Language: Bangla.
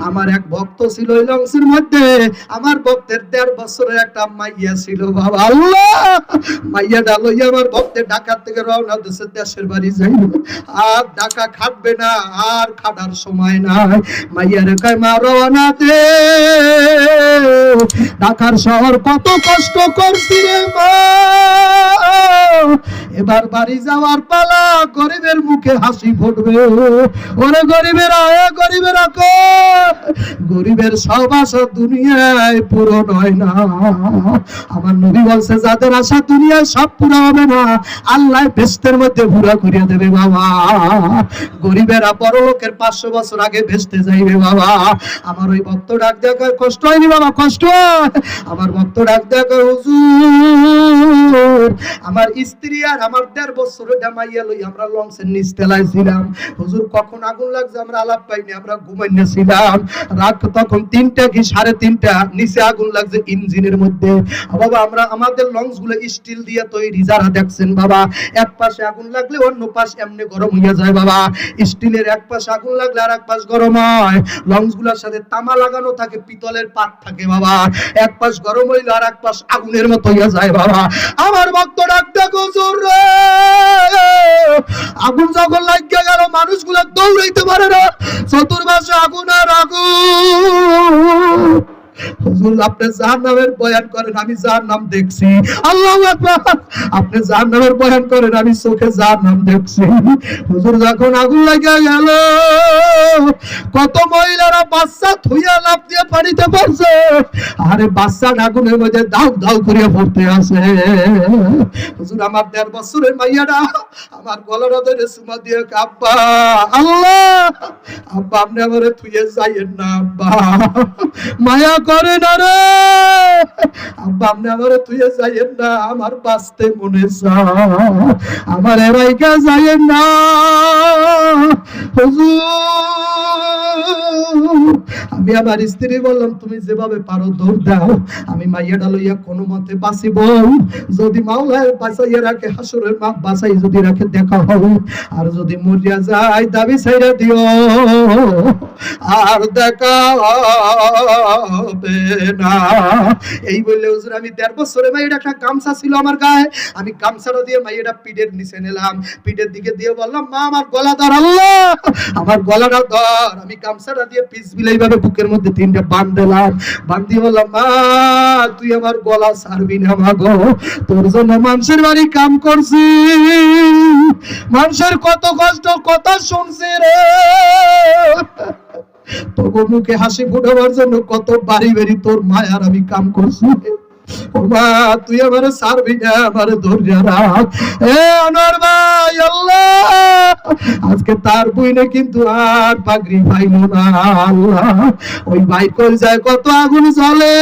আমার এক ভক্ত ছিল ওই লঞ্চের মধ্যে। আমার ভক্তের দেড় বছরের একটা মাইয়া ছিল। বাবা আল্লাহ! মাইয়াটা লইয়া আমার ভক্তের ঢাকার থেকে রওনা দিচ্ছে দেশের বাড়ি যাইব। আর ঢাকা খাটবে না, আর খাটার সময় নাই। মাইয়ার কয়, মা, রওনা দে। ঢাকার শহর কত কষ্ট করছি রে মা। এবার বাড়ি যাওয়ার পালা গরিবের মুখে হাসি ফুটবে। ওরে গরিবেরা গরিবেরা গরিবের সব দুনিয়ায় পুরো নয় না। আমার নবী বলছে, যাদের আশা দুনিয়ায় সব পুরো হবে না, আল্লাহ বেস্তের মধ্যে পুরা করিয়া দেবে বাবা। গরিবেরা বড় লোকের পাঁচশো বছর আগে ভেস্তে যাইবে বাবা। আমার ওই ভক্ত ডাক দেখা কষ্ট হয়নি বাবা, কষ্ট? হয়? আমার ভক্ত ডাক দেখা হুজুর আমার স্ত্রী আর আমার দেড় বছর জামাইয়া লই আমরা লঞ্চের নিচ তেলায় হুজুর, কখন আগুন লাগছে আমরা আলাপ পাইনি, আমরা ছিলাম। রাত তখন তিনটা কি সাড়ে তিনটা, নিচে আগুন লাগছে ইঞ্জিনের মধ্যে। বাবা, আমরা আমাদের লঞ্চগুলো স্টিল দিয়ে তৈরি, যারা দেখছেন বাবা, এক পাশে আগুন লাগলে অন্য পাশ এমনি গরম হইয়া যায় বাবা। স্টিলের এক পাশে আগুন লাগলে আর এক পাশ গরম হয়। লঞ্চগুলার সাথে তামা লাগানো থাকে, পিতলের পাত থাকে বাবা। এক পাশ গরম হইলে আর এক পাশ আগুনের মতো হইয়া যায় বাবা। আমার ভক্ত ডাকতে দেখো জোর রে। আগুন যখন লাগিয়ে গেল, মানুষগুলো দৌড়াইতে পারে না চতুর্মাসে আগুন আর আগুন হুজুর, আপনি যার নামের বয়ান করেন, আমি যার নাম দেখছি। আল্লাহ আপনি যার নামের বয়ান করেন, আমি চোখে যার নাম দেখছি। হুজুর, যখন আগুন লাগিয়ে গেল, কত মহিলারা বাচ্চা থুইয়া লাভ দিয়ে পানিতে পড়ছে। আরে বাচ্চা আগুনের মধ্যে দাউ দাউ করিয়া পড়তে আছে। হুজুর, আমার দেড় বছরের মাইয়াটা, আমার গলাটা ধরে সুমা দিয়ে আব্বা আল্লাহ! আব্বা, আপনি আমারে থুয়ে যাইয়েন না, আব্বা। মায়া করে না রে। আব্বা, আপনি আমারে তুইয়ে যাইয়েন না, আমার বাঁচতে মনে চায়। আমার এরাইকা যাইয়েন না। হুজুর আমি আমার স্ত্রী বললাম, তুমি যেভাবে পারো দৌড় দাও। আমি মাইয়াটা লইয়া কোনো মতে বাঁচিব। যদি মাওলায় বাঁচাইয়া রাখে, হাসুরের মা বাঁচাই যদি রাখে, দেখা হবে। আর যদি মরিয়া যায়, দাবি ছাইরা দিও। আর দেখা না। এই বললে হুজুর, আমি দেড় বছরে একটা গামছা ছিল আমার গায়ে। আমি গামছাটা দিয়ে মাইয়াটা পিঠের নিচে নিলাম। পিঠের দিকে দিয়ে বললাম, মা, আমার গলা ধর আমার গলাটা ধর। আমি গামছাটা দিয়ে পিস বিলাই ভাবে বুকের মধ্যে তিনটা বান দিলাম। বান বললাম, মা, তুই আমার গলা ছাড়বি না মা গো। তোর জন্য মানুষের বাড়ি কাম করছি। মানুষের কত কষ্ট কথা শুনছি রে। তবু মুখে হাসি ফুটাবার জন্য কত বাড়ি বাড়ি তোর মায়ার আমি কাম করছি। তুই আমার সারবি না, আমার ধৈর্য রাখ। এ আল্লাহ আজকে তার বইনে কিন্তু আর পাগড়ি পাইল না, আল্লাহ। ওই বাইক যায় কত আগুন জ্বলে।